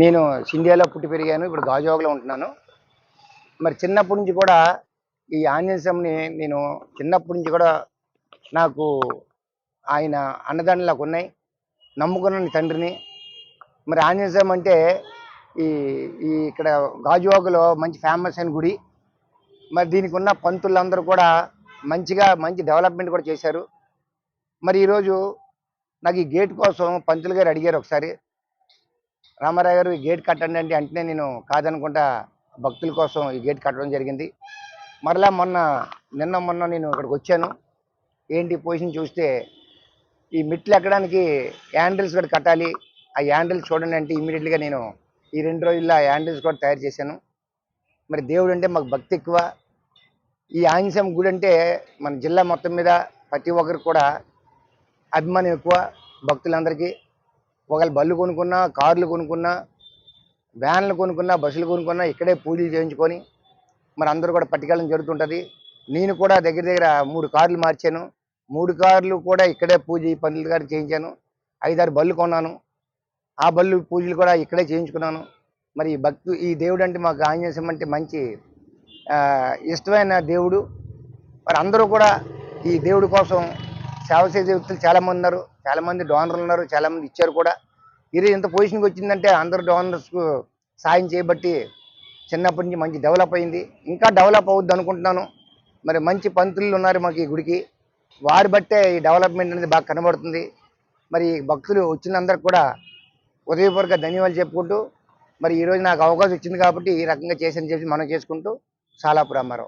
నేను సిండియాలో పుట్టి పెరిగాను ఇప్పుడు గాజువాకలో ఉంటున్నాను. మరి చిన్నప్పటి నుంచి కూడా ఈ ఆంజనేయ స్వామిని నేను చిన్నప్పటి నుంచి కూడా నాకు ఆయన అన్నదానం ఉన్నాయి. నమ్ముకున్నాను తండ్రిని. మరి ఆంజనేయ స్వామి అంటే ఈ ఈ ఇక్కడ గాజువాకలో మంచి ఫేమస్ అయిన గుడి. మరి దీనికి ఉన్న పంతులందరూ కూడా మంచిగా మంచి డెవలప్మెంట్ కూడా చేశారు. మరి ఈరోజు నాకు ఈ గేట్ కోసం పంతులు గారు అడిగారు ఒకసారి. రామారావు గారు ఈ గేట్ కట్టండి అంటే వెంటనే నేను కాదనుకుంటా భక్తుల కోసం ఈ గేట్ కట్టడం జరిగింది. మరలా మొన్న నిన్న మొన్న నేను ఇక్కడికి వచ్చాను. ఏంటి పొజిషన్ చూస్తే ఈ మెట్లు ఎక్కడానికి హ్యాండిల్స్ కూడా కట్టాలి. ఆ హ్యాండిల్స్ చూడండి అంటే ఇమీడియట్గా నేను ఈ రెండు రోజుల్లో ఆ హ్యాండిల్స్ కూడా తయారు చేశాను. మరి దేవుడు అంటే మాకు భక్తి ఎక్కువ. ఈ ఆంజనేయం గుడి అంటే మన జిల్లా మొత్తం మీద ప్రతి ఒక్కరికి కూడా అభిమానం ఎక్కువ భక్తులందరికీ. ఒకవేళ బళ్ళు కొనుక్కున్నా కార్లు కొనుక్కున్నా వ్యాన్లు కొనుక్కున్నా బస్సులు కొనుక్కున్నా ఇక్కడే పూజలు చేయించుకొని మరి అందరూ కూడా పట్టుకెళ్ళడం జరుగుతుంటుంది. నేను కూడా దగ్గర దగ్గర మూడు కార్లు మార్చాను. మూడు కార్లు కూడా ఇక్కడే పూజ ఈ పంతులు గారు చేయించాను. ఐదారు బళ్ళు కొన్నాను. ఆ బళ్ళు పూజలు కూడా ఇక్కడే చేయించుకున్నాను. మరి ఈ భక్తు ఈ దేవుడు అంటే మాకు ఆంజనేయం అంటే మంచి ఇష్టమైన దేవుడు. మరి అందరూ కూడా ఈ దేవుడి కోసం సేవ చేసే వ్యక్తులు చాలామంది ఉన్నారు. చాలామంది డోనర్లు ఉన్నారు. చాలామంది ఇచ్చారు కూడా. ఇది ఇంత పొజిషన్కి వచ్చిందంటే అందరు డోనర్స్కు సాయం చేయబట్టి చిన్నప్పటి నుంచి మంచి డెవలప్ అయింది. ఇంకా డెవలప్ అవుద్ది అనుకుంటున్నాను. మరి మంచి పంతులు ఉన్నారు మాకు ఈ గుడికి. వారి బట్టే ఈ డెవలప్మెంట్ అనేది బాగా కనబడుతుంది. మరి భక్తులు వచ్చినందరికి కూడా ఉదయపూర్వక ధన్యవాదాలు చెప్పుకుంటూ మరి ఈరోజు నాకు అవకాశం వచ్చింది కాబట్టి ఈ రకంగా చేసని చెప్పి మనం చేసుకుంటూ చాలా ప్రమారం